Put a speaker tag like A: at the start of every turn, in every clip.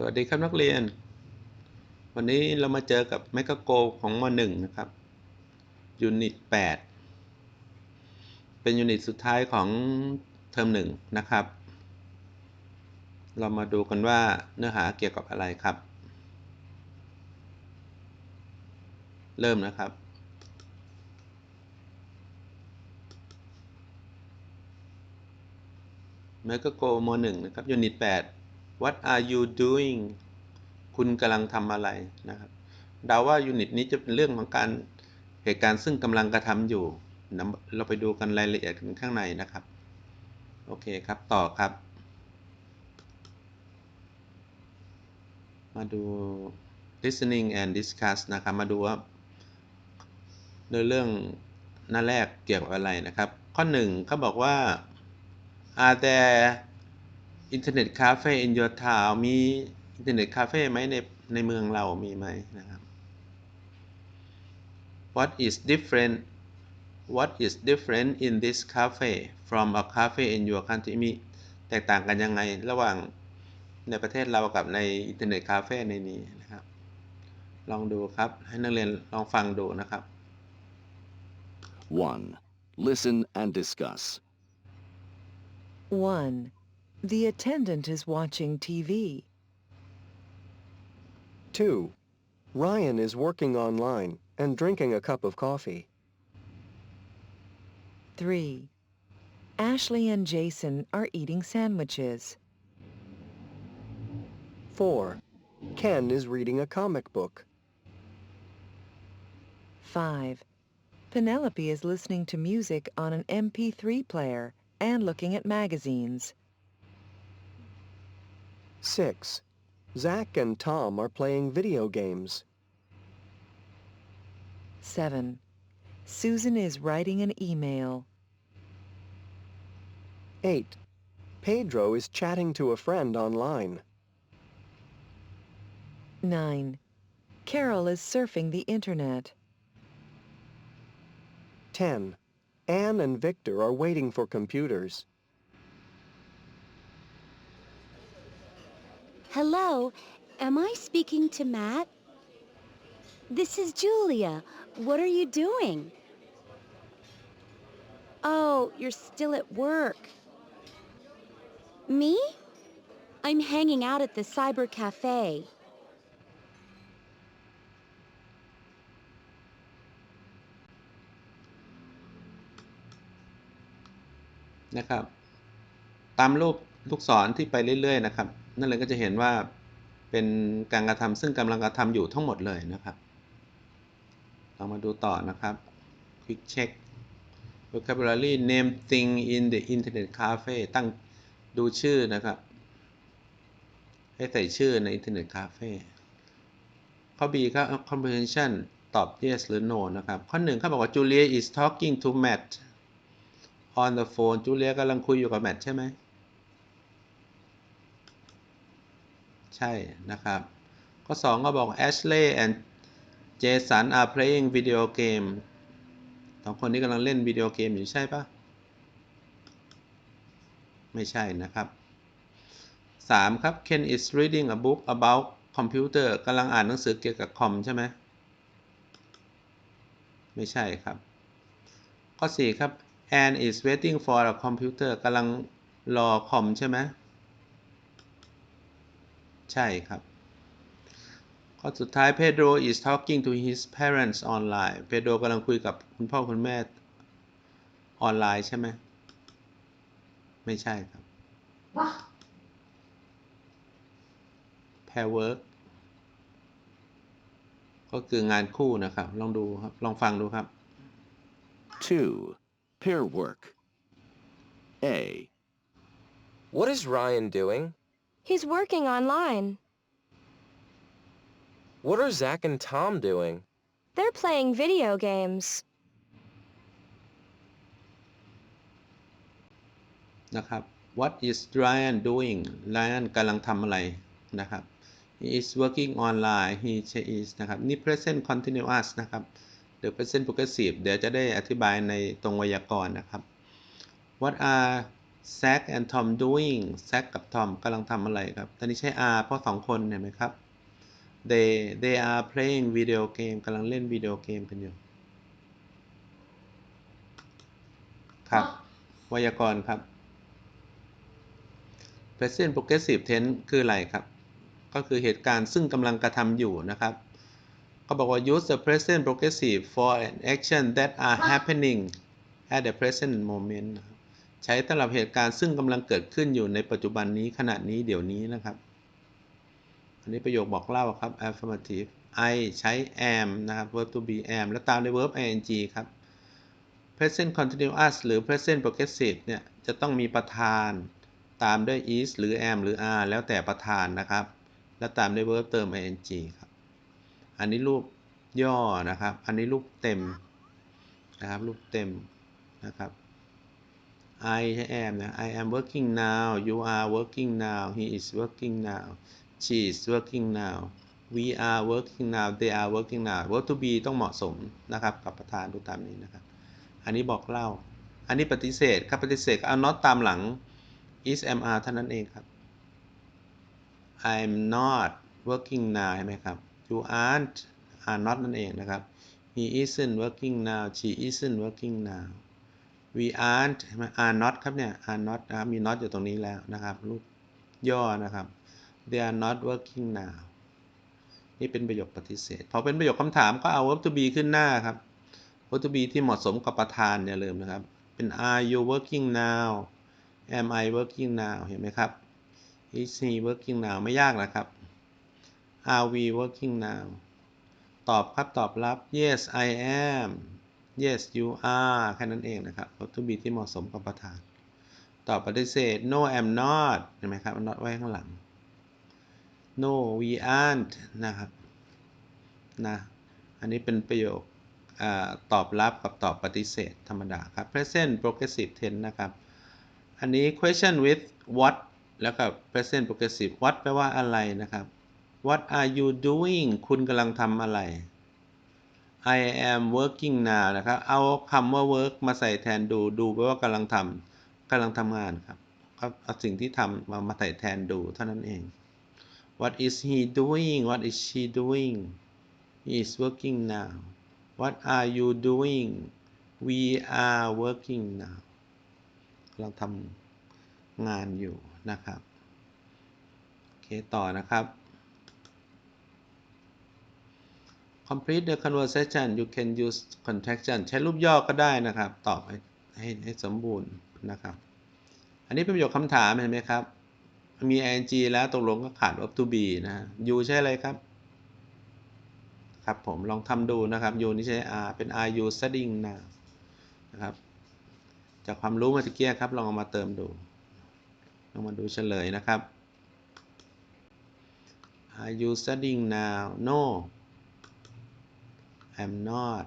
A: สวัสดีครับนักเรียน วันนี้เรามาเจอกับ m e g a g o ของม .1 นะครับยูนิต 8 เป็นยูนิตสุดท้ายของเทอมหนึ่งนะครับ เรามาดูกันว่าเนื้อหาเกี่ยวกับอะไรครับ เริ่มนะครับ m e g a g o ม .1 นะครับยูนิต 8 What are you doing คุณกำลังทำอะไรนะครับดาว่ายูนิตนี้จะเป็นเรื่องของการเหตุการณ์ซึ่งกำลังกระทำอยู่นะเราไปดูกันรายละเอียดกันข้างในนะครับ โอเคครับต่อครับ มาดู listening and discuss นะครับ มาดูว่าในเรื่องหน้าแรกเกี่ยวกับอะไรนะครับ ข้อหนึ่งเขาบอกว่า are there internet cafe in your town มีอินเทอร์เน็ตคาเฟ่ไหมในในเมืองเรามีไหมนะครับ What is different What is different in this cafe from a cafe in your country มีแตกต่างกันยังไงระหว่างในประเทศเรากับในอินเทอร์เน็ตคาเฟ่ในนี้นะครับ ลองดูครับ ให้นักเรียนลองฟังดูนะครับ
B: 1. Listen and discuss.
C: 1. The attendant is watching TV.
D: 2. Ryan is working online and drinking a cup of coffee.
C: 3. Ashley and Jason are eating sandwiches.
D: 4. Ken is reading a comic book.
C: 5. Penelope is listening to music on an MP3 player and looking at magazines.
D: 6. Zach and Tom are playing video games.
C: 7. Susan is writing an email.
D: 8. Pedro is chatting to a friend online.
C: 9. Carol is surfing the internet.
D: 10. Anne and Victor are waiting for computers.
E: Hello, am I speaking to Matt? This is Julia. What are you doing? Oh, you're still at work. Me? I'm hanging out at the Cyber Cafe.
A: นะครับ ตามรูปลูกศรที่ไปเรื่อยๆนะครับ นั่นเลยก็จะเห็นว่าเป็นการกระทำซึ่งกำลังกระทำอยู่ทั้งหมดเลยนะครับ เรามาดูต่อนะครับ Quick Check Vocabulary Name thing in the Internet Cafe ตั้งดูชื่อนะครับ ให้ใส่ชื่อใน Internet Cafe ข้อ B ครับ comprehension ตอบ yes หรือ no นะครับ ข้อ 1 เขาบอกว่า Julia is talking to Matt on the phone จูเลียกำลังคุยอยู่กับแมทใช่ไหม ใช่นะครับข้อ2ก็บอก Ashley and Jason are playing video game สองคนนี้กำลังเล่นวิดีโอเกมอยู่ใช่ปะไม่ใช่นะครับ 3 ครับ Ken is reading a book about computer กำลังอ่านหนังสือเกี่ยวกับคอมใช่ไหมไม่ใช่ครับ ข้อ 4 ครับ Anne is waiting for a computer กำลังรอคอมใช่ไหม ใช่ครับ ข้อสุดท้าย Pedro is talking to his parents online Pedro กำลังคุยกับคุณพ่อคุณแม่ออนไลน์ใช่ไหม ไม่ใช่ครับ pair work ก็คืองานคู่นะครับ ลองดูครับ ลองฟังดูครับ
B: 2. Pair work. A.
F: What is Ryan doing?
E: He's working online.
F: What are Zach and Tom doing?
E: They're playing video games.
A: นะครับ What is Ryan doing Ryan กำลังทำอะไรนะครับ He is working online he she is นะครับนี่ present continuous นะครับหรือ present progressive เดี๋ยวจะได้อธิบายในตรงไวยากรณ์นะครับ What are Zack and Tom doing Zack กับ Tom กำลังทำอะไรครับตอนนี้ใช้ are เพราะสองคนเห็นไหมครับ they they are playing video game กำลังเล่นวิดีโอเกมกันอยู่ ครับ ไวยากรณ์ครับ present progressive tense คืออะไรครับ ก็คือเหตุการณ์ซึ่งกำลังกระทำอยู่นะครับก็บอกว่า use the present progressive for an action that are happening at the present moment นะครับ ใช้สำหรับเหตุการณ์ซึ่งกำลังเกิดขึ้นอยู่ในปัจจุบันนี้ขณะนี้เดี๋ยวนี้นะครับ อันนี้ประโยคบอกเล่าครับ affirmative I ใช้ am นะครับ verb to be am แล้วตามด้วย verb ing ครับ present continuous หรือ present progressive เนี่ย จะต้องมีประธาน ตามด้วย is หรือ am หรือ are แล้วแต่ประธานนะครับ แล้วตามด้วย verb เติม ing ครับ อันนี้รูปย่อนะครับ อันนี้รูปเต็มนะครับ รูปเต็มนะครับ I ใช้ am นะ I am working now you are working now he is working now she is working now we are working now they are working now verb to be ต้องเหมาะสมนะครับกับประธานดูตามนี้นะครับ อันนี้บอกเล่า อันนี้ปฏิเสธครับปฏิเสธเอา not ตามหลัง is am are เท่านั้นเองครับ I'm not working now เห็นไหมครับ you aren't are not นั่นเองนะครับ he isn't working now she isn't working now we aren't เห็นไหม are not ครับเนี่ย are not นะครับมี not อยู่ตรงนี้แล้วนะครับรูปย่อนะครับ they are not working now นี่เป็นประโยคปฏิเสธ พอเป็นประโยคคำถามก็เอา verb to be ขึ้นหน้าครับ verb to be ที่เหมาะสมกับประธานอย่าลืมนะครับ เป็น are you working now am I working now เห็นไหมครับ is he working now ไม่ยากนะครับ are we working now ตอบครับ ตอบรับ yes I am yes you are แค่นั้นเองนะครับ verb to be ที่เหมาะสมกับประธาน ตอบปฏิเสธ no I'm not เห็นไหมครับ not ไว้ข้างหลัง no we aren't นะครับนะอันนี้เป็นประโยคอตอบรับกับตอบปฏิเสธธรรมดาครับ present progressive tense นะครับ อันนี้ question with what แล้วก็ present progressive what แปลว่าอะไรนะครับ what are you doing คุณกำลังทำอะไร I am working now นะครับ เอาคำว่า work มาใส่แทนดูดูแปลว่ากำลังทำกำลังทำงานครับก็เอาสิ่งที่ทำมามาใส่แทนดูเท่านั้นเอง What is he doing What is she doing He is working now What are you doing We are working now กำลังทำงานอยู่นะครับ โอเค ต่อนะครับ complete the conversation you can use contraction ใช้รูปย่อก็ได้นะครับ ตอบให้ให้ให้สมบูรณ์นะครับ อันนี้เป็นประโยคคำถามเห็นไหมครับ มี ing แล้วตกลงก็ขาด verb to be นะ you ใช่อะไรครับ ครับผมลองทำดูนะครับ you นี่ใช้ are เป็น are you studying now นะครับ จากความรู้เมื่อกี้ครับ ลองเอามาเติมดู ลองมาดูเฉลยนะครับ Are you studying now No I'm not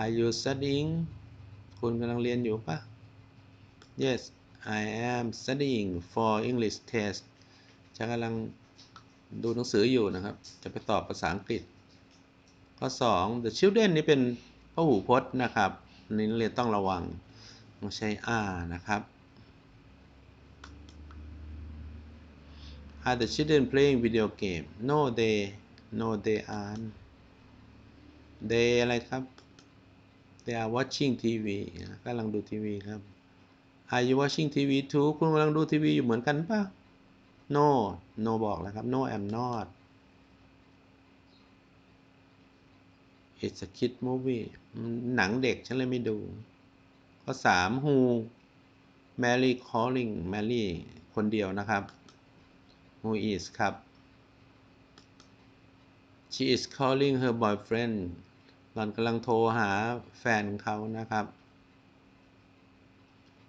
A: Are you studying คุณกำลังเรียนอยู่ปะ Yes I am studying for English test ฉันกำลังดูหนังสืออยู่นะครับ จะไปตอบภาษาอังกฤษ ข้อ 2 the children นี่เป็นพหูพจน์นะครับนนี้เรียนต้องระวังต้องใช้ are นะครับ Are the children playing video game No they No they aren't They อะไรครับ They are watching TV กำลังดูทีวีครับ Are you watching TV too คุณกำลังดูทีวีอยู่เหมือนกันปะ No No บอกแล้วครับ No I'm not It's a kid movie หนังเด็กฉันเลยไม่ดู ข้อ 3 Who Mary calling Mary คนเดียวนะครับ Who is ครับ She is calling her boyfriend หล่อนกำลังโทรหาแฟนของเขานะครับ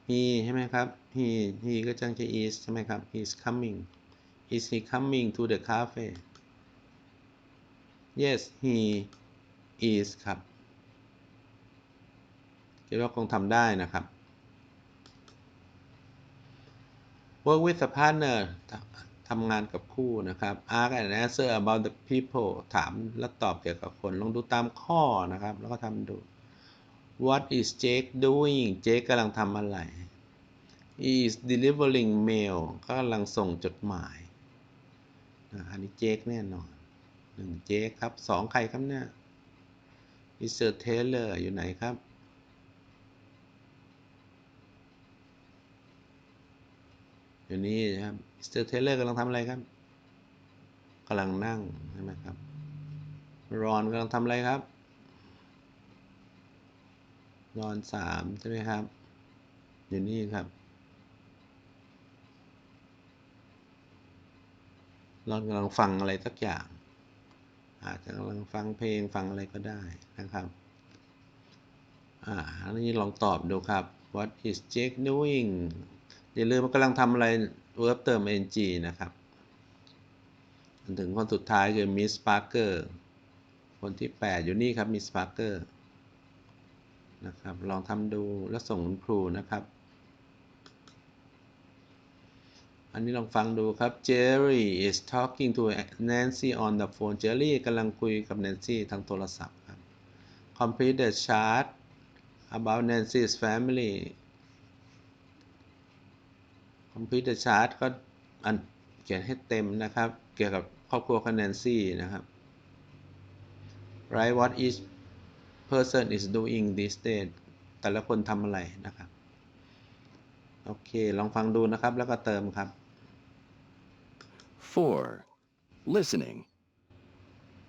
A: he ใช่ไหมครับ he he ก็จังจะ is ใช่ไหมครับ he is coming is he coming to the cafe yes he is ครับคิดว่าคงทำได้นะครับ work with a partner ทำงานกับคู่นะครับ ask and answer about the people ถามและตอบเกี่ยวกับคน ลองดูตามข้อนะครับ แล้วก็ทำดู What is Jake doing Jake กำลังทำอะไร He is delivering mail ก็กำลังส่งจดหมายอะอันนี้ Jake แน่นอนหนึ่ง Jake ครับสองใครครับเนี่ย Mr. Taylor อยู่ไหนครับ อยู่นี่นะครับ Mr. Taylor กำลังทำอะไรครับกำลังนั่งใช่ไหมครับ รอนกำลังทำอะไรครับ รอนสามใช่ไหมครับอยู่นี่ครับ รอนกำลังฟังอะไรสักอย่าง อาจจะกำลังฟังเพลงฟังอะไรก็ได้นะครับอ่าอันนี้ลองตอบดูครับ What is Jake doing อย่าลืมว่ากำลังทำอะไร verb เติม ing นะครับจนถึงคนสุดท้ายคือ Miss Parker คนที่ 8 อยู่นี่ครับ Miss Parker นะครับ ลองทำดูแล้วส่งคุณครูนะครับ อันนี้ลองฟังดูครับ Jerry is talking to Nancy on the phone Jerry กำลังคุยกับ Nancy ทางโทรศัพท์ครับ Complete the chart about Nancy's family Complete the chart ก็อันเขียนให้เต็มนะครับ เกี่ยวกับครอบครัวของ Nancy นะครับ Write what each person is doing these days แต่ละคนทำอะไรนะครับ โอเค ลองฟังดูนะครับ แล้วก็เติมครับ
B: 4. Listening.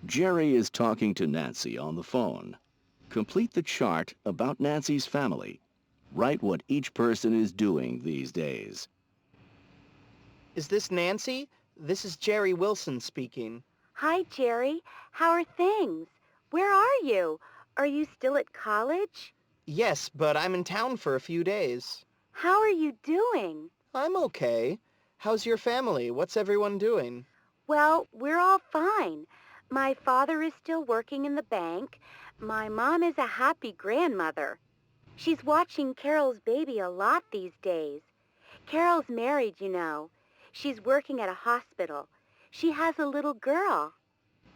B: Jerry is talking to Nancy on the phone. Complete the chart about Nancy's family. Write what each person is doing these days.
G: Is this Nancy? This is Jerry Wilson speaking.
E: Hi, Jerry. How are things? Where are you? Are you still at college?
G: Yes, but I'm in town for a few days.
E: How are you doing?
G: I'm okay. How's your family? What's everyone doing?
E: Well, we're all fine. My father is still working in the bank. My mom is a happy grandmother. She's watching Carol's baby a lot these days. Carol's married, you know. She's working at a hospital. She has a little girl.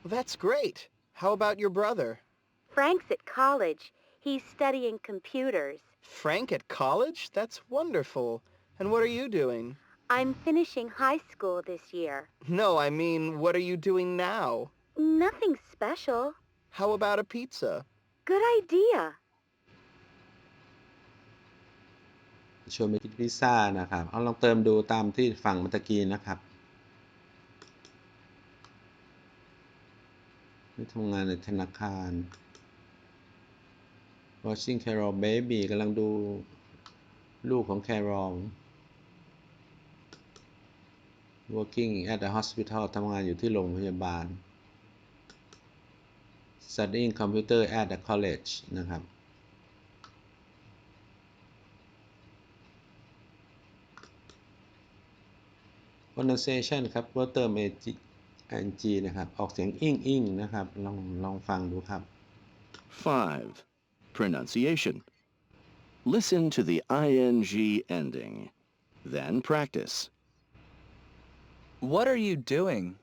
G: That's great. How about your brother?
E: Frank's at college. He's studying computers.
G: Frank at college? That's wonderful. And what are you doing?
E: I'm finishing high school this year.
G: No, I mean, what are you doing now?
E: Nothing special.
G: How about a pizza?
E: Good idea.
A: ชวนไปกินพิซซ่านะครับ เอาลองเติมดูตามที่ฝั่งมื่อตะกี้นะครับนี่ทำงานในธนาคาร watching Carol baby กำลังดูลูกของ Carol working at the hospital ทำงานอยู่ที่โรงพยาบาล studying computer at the college นะครับ pronunciation ครับว่าเติม ing นะครับ ออกเสียงอิงอิงนะครับ ลองลองฟังดูครับ
B: 5. Pronunciation. Listen to the ing ending. Then practice.
F: What are you doing?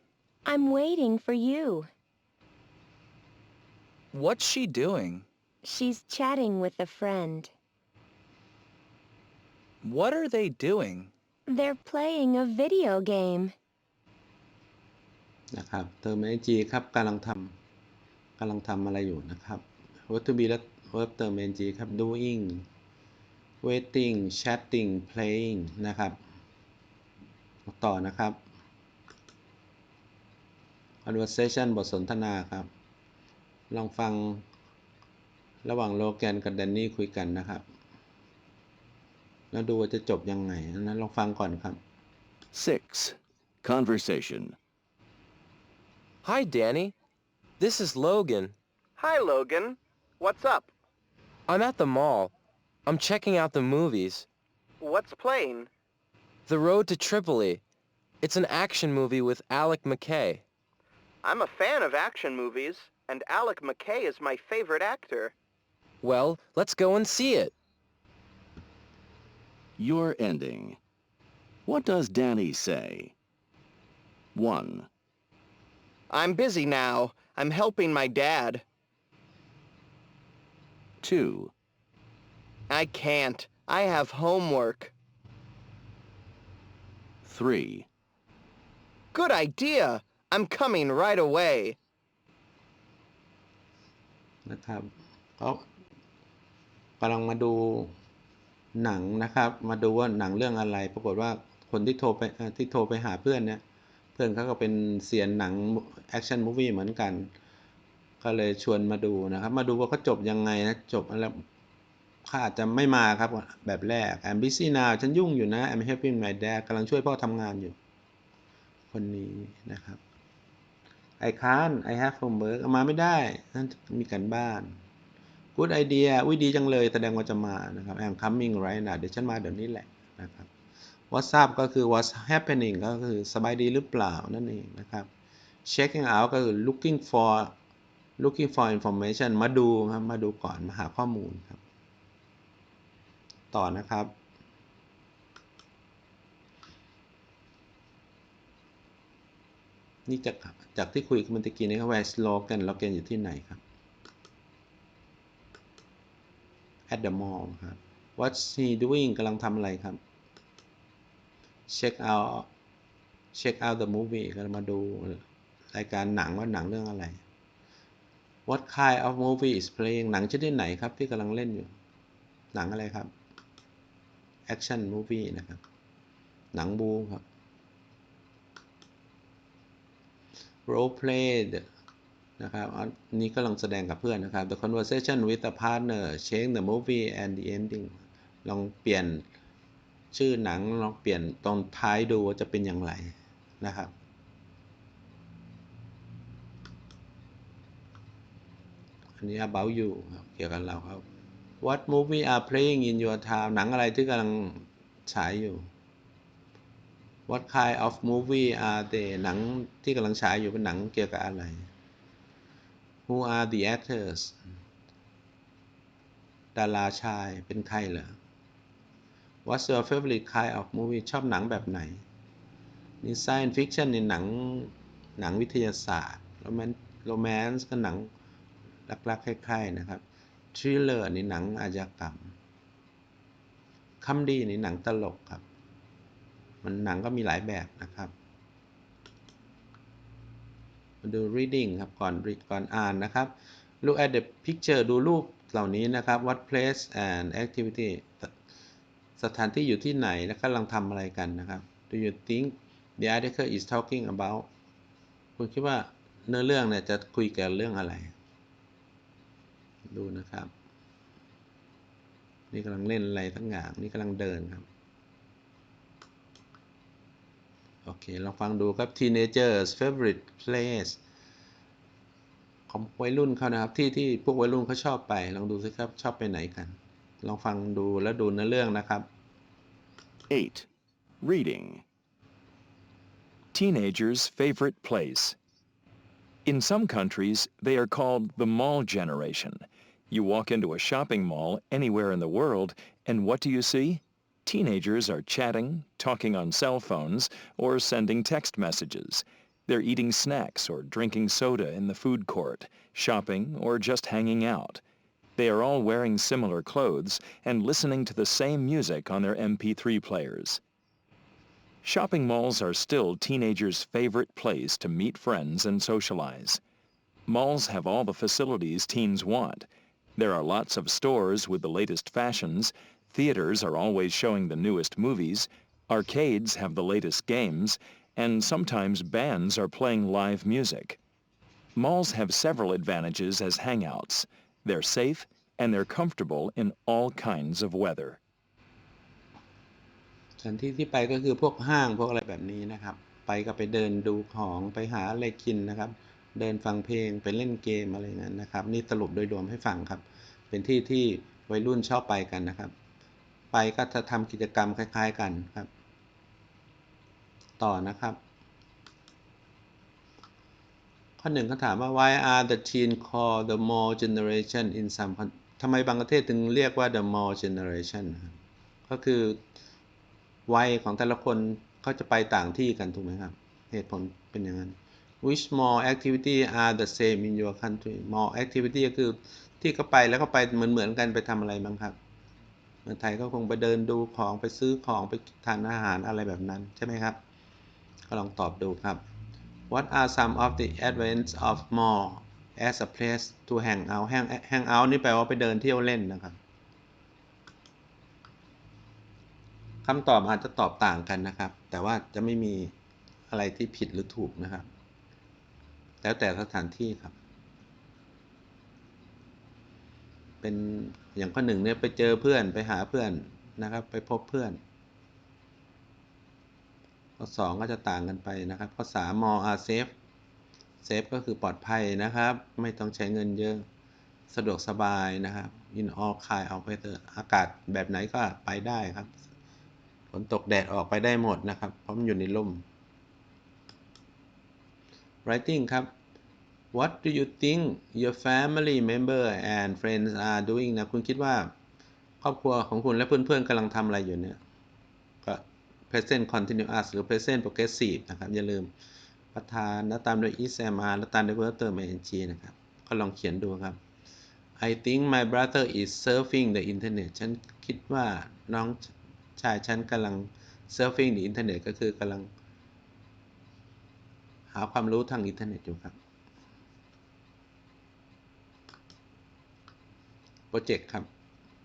E: I'm waiting for you.
F: What's she doing?
E: She's chatting with a friend.
F: What are they doing?
E: They're playing a video game.
A: นะครับ เติม ing ครับกำลังทำกำลังทำอะไรอยู่นะครับ verb to be และ verb เติม ing ครับ doing waiting chatting playing นะครับ ต่อนะครับ conversation บทสนทนาครับ ลองฟังระหว่างโลแกนกับแดนนี่คุยกันนะครับ แล้วดูว่าจะจบยังไงอันนั้นลองฟังก่อนครับ
B: 6. Conversation.
F: Hi, Danny. This is Logan.
G: Hi, Logan. What's up?
F: I'm at the mall. I'm checking out the movies.
G: What's playing?
F: The Road to Tripoli. It's an action movie with Alec McKay.
G: I'm a fan of action movies, and Alec McKay is my favorite actor.
F: Well, let's go and see it.
B: Your ending. What does Danny say? 1.
G: I'm busy now. I'm helping my dad.
B: 2.
G: I can't. I have homework.
B: 3.
G: Good idea. I'm coming right away.
A: นะครับเขากำลังมาดู หนังนะครับ มาดูว่าหนังเรื่องอะไร ปรากฏว่าคนที่โทรไปที่โทรไปหาเพื่อนเนี่ยเพื่อนเขาก็เป็นเซียนหนังแอคชั่นมูฟวี่เหมือนกัน ก็เลยชวนมาดูนะครับ มาดูว่าเขาจบยังไงนะจบแล้วเขาอาจจะไม่มาครับแบบแรก I'm busy now ฉันยุ่งอยู่นะ I'm helping my dad กำลังช่วยพ่อทำงานอยู่ คนนี้นะครับ I can't I have homework มาไม่ได้นั่นมีการบ้าน Good idea อุ้ยดีจังเลย แสดงว่าจะมานะครับ I'm coming right now เดี๋ยวฉันมาเดี๋ยวนี้แหละนะครับ What's up ก็คือ What's happening ก็คือสบายดีหรือเปล่านั่นเองนะครับ Checking out ก็คือ looking for looking for information มาดูครับมาดูก่อน มาหาข้อมูลครับ ต่อนะครับ นี่จากจากที่คุยกันเมื่อกี้นี้ครับ where slogan เราเกณฑ์อยู่ที่ไหนครับ at the mall ครับ what's he doing กำลังทำอะไรครับ check out check out the movie ก็มาดูรายการหนังว่าหนังเรื่องอะไร what kind of movie is playing หนังชนิดไหนครับที่กำลังเล่นอยู่ หนังอะไรครับ action movie นะครับ หนังบูครับ role play นะครับนี้กำลังแสดงกับเพื่อนนะครับ the conversation with a partner change the movie and the ending ลองเปลี่ยนชื่อหนังลองเปลี่ยนตอนท้ายดูว่าจะเป็นอย่างไรนะครับอันนี้ about you ครับเกี่ยวกับเราครับ what movie are playing in your town หนังอะไรที่กำลังฉายอยู่ What kind of movie are they หนังที่กำลังฉายอยู่เป็นหนังเกี่ยวกับอะไร Who are the actors ดาราชายเป็นใครเหรอ What's your favorite kind of movie ชอบหนังแบบไหน นี่ science fiction ในหนัง หนังวิทยาศาสตร์ romance romance ก็หนังรักๆคล้ายๆนะครับ thriller ในหนังอาชญากรรม comedy ในหนังตลกครับ มันหนังก็มีหลายแบบนะครับ ดู reading ครับ ก่อน read ก่อนอ่านนะครับ look at the picture ดูรูปเหล่านี้นะครับ what place and activity สถานที่อยู่ที่ไหนและกำลังทำอะไรกันนะครับ do you think the article is talking about คุณคิดว่าเนื้อเรื่องเนี่ยจะคุยเกี่ยวกับเรื่องอะไร ดูนะครับ นี่กำลังเล่นอะไรทั้งอย่าง นี่กำลังเดินครับ โอเค ลองฟังดูครับ teenagers favorite place ของวัยรุ่นเขานะครับ ที่ที่พวกวัยรุ่นเขาชอบไป ลองดูสิครับ ชอบไปไหนกัน ลองฟังดูแล้วดูเนื้อเรื่องนะครับ
B: 8. Reading. Teenagers' favorite place. In some countries, they are called the mall generation. You walk into a shopping mall anywhere in the world, and what do you see? Teenagers are chatting, talking on cell phones, or sending text messages. They're eating snacks or drinking soda in the food court, shopping, or just hanging out. They are all wearing similar clothes and listening to the same music on their MP3 players. Shopping malls are still teenagers' favorite place to meet friends and socialize. Malls have all the facilities teens want. There are lots of stores with the latest fashions, theaters are always showing the newest movies, arcades have the latest games, and sometimes bands are playing live music. Malls have several advantages as hangouts. They're safe and they're comfortable in all kinds of weather.
A: สถานที่ที่ไปก็คือพวกห้างพวกอะไรแบบนี้นะครับ ไปก็ไปเดินดูของไปหาอะไรกินนะครับ เดินฟังเพลงไปเล่นเกมอะไรอย่างนั้นนะครับ นี่สรุปโดยรวมให้ฟังครับ เป็นที่ที่วัยรุ่นชอบไปกันนะครับ ไปก็จะทำกิจกรรมคล้ายๆกันครับ ต่อนะครับ ข้อหนึ่งเขาถามว่า why are the teen called the mall generation in some ทำไมบางประเทศถึงเรียกว่า the mall generation ก็คือวัยของแต่ละคนเขาจะไปต่างที่กันถูกไหมครับ เหตุผลเป็นอย่างนั้น which mall activity are the same in your country mall activity ก็คือที่เขาไปแล้วก็ไปเหมือนเหมือนๆกันไปทำอะไรบ้างครับ มืองไทยก็คงไปเดินดูของไปซื้อของไปทานอาหารอะไรแบบนั้นใช่ไหมครับ ก็ลองตอบดูครับ What are some of the advantages of mall as a place to hang out hang hang out นี่แปลว่าไปเดินเที่ยวเล่นนะครับคำตอบอาจจะตอบต่างกันนะครับ แต่ว่าจะไม่มีอะไรที่ผิดหรือถูกนะครับ แล้วแต่สถานที่ครับ เป็น อย่างข้อหนึ่งเนี่ยไปเจอเพื่อนไปหาเพื่อนนะครับ ไปพบเพื่อน ข้อสองก็จะต่างกันไปนะครับ ข้อสาม more are safe safe ก็คือปลอดภัยนะครับ ไม่ต้องใช้เงินเยอะสะดวกสบายนะครับ in all kind of weather อากาศแบบไหนก็ไปได้ครับ ฝนตกแดดออกไปได้หมดนะครับ เพราะมันอยู่ในร่ม writing ครับ What do you think your family member and friends are doing นะคุณคิดว่าครอบครัวของคุณและเพื่อนๆกำลังทำอะไรอยู่เนี่ยก็ present continuous หรือ present progressive นะครับ อย่าลืมประธานแล้วตามด้วย is am are แล้วตามด้วย verb เติม ing นะครับ ก็ลองเขียนดูครับ I think my brother is surfing the internet ฉันคิดว่าน้องชายฉันกำลัง surfing the internet ก็คือกำลัง หาความรู้ทางอินเทอร์เน็ตอยู่ครับ โปรเจกต์ครับ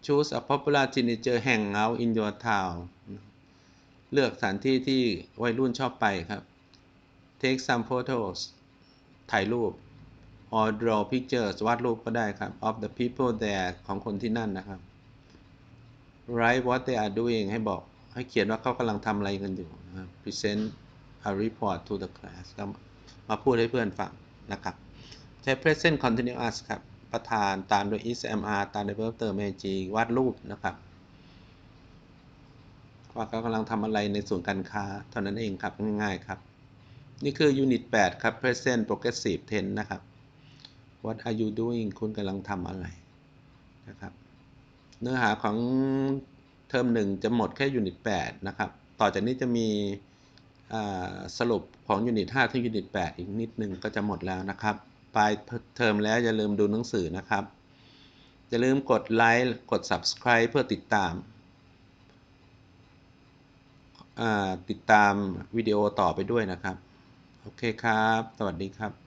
A: choose a popular teenager hang out in your town เลือกสถานที่ที่วัยรุ่นชอบไปครับ take some photos ถ่ายรูป or draw pictures วาดรูปก็ได้ครับ of the people there ของคนที่นั่นนะครับ write what they are doing ให้บอกให้เขียนว่าเขากำลังทำอะไรกันอยู่นะครับ present a report to the class มาพูดให้เพื่อนฟังนะครับ ใช้ present continuous ครับ ประธานตามด้วย ESMR ตามด้วย verb เติม ing วาดรูปนะครับ ว่าเขากำลังทำอะไรในศูนการค้า เท่านั้นเองครับ ง่ายๆครับ นี่คือ unit 8 ครับ present progressive tense นะครับ what are you doing คุณกำลังทำอะไรนะครับ เนื้อหาของเทอมหนึ่งจะหมดแค่ unit 8นะครับ ต่อจากนี้จะมีสรุปของ unit 5ถึง unit 8อีกนิดนึงก็จะหมดแล้วนะครับ ปลายเทอมแล้วอย่าลืมดูหนังสือนะครับ อย่าลืมกดไลค์กด subscribe เพื่อติดตาม ติดตามวิดีโอต่อไปด้วยนะครับ โอเคครับ สวัสดีครับ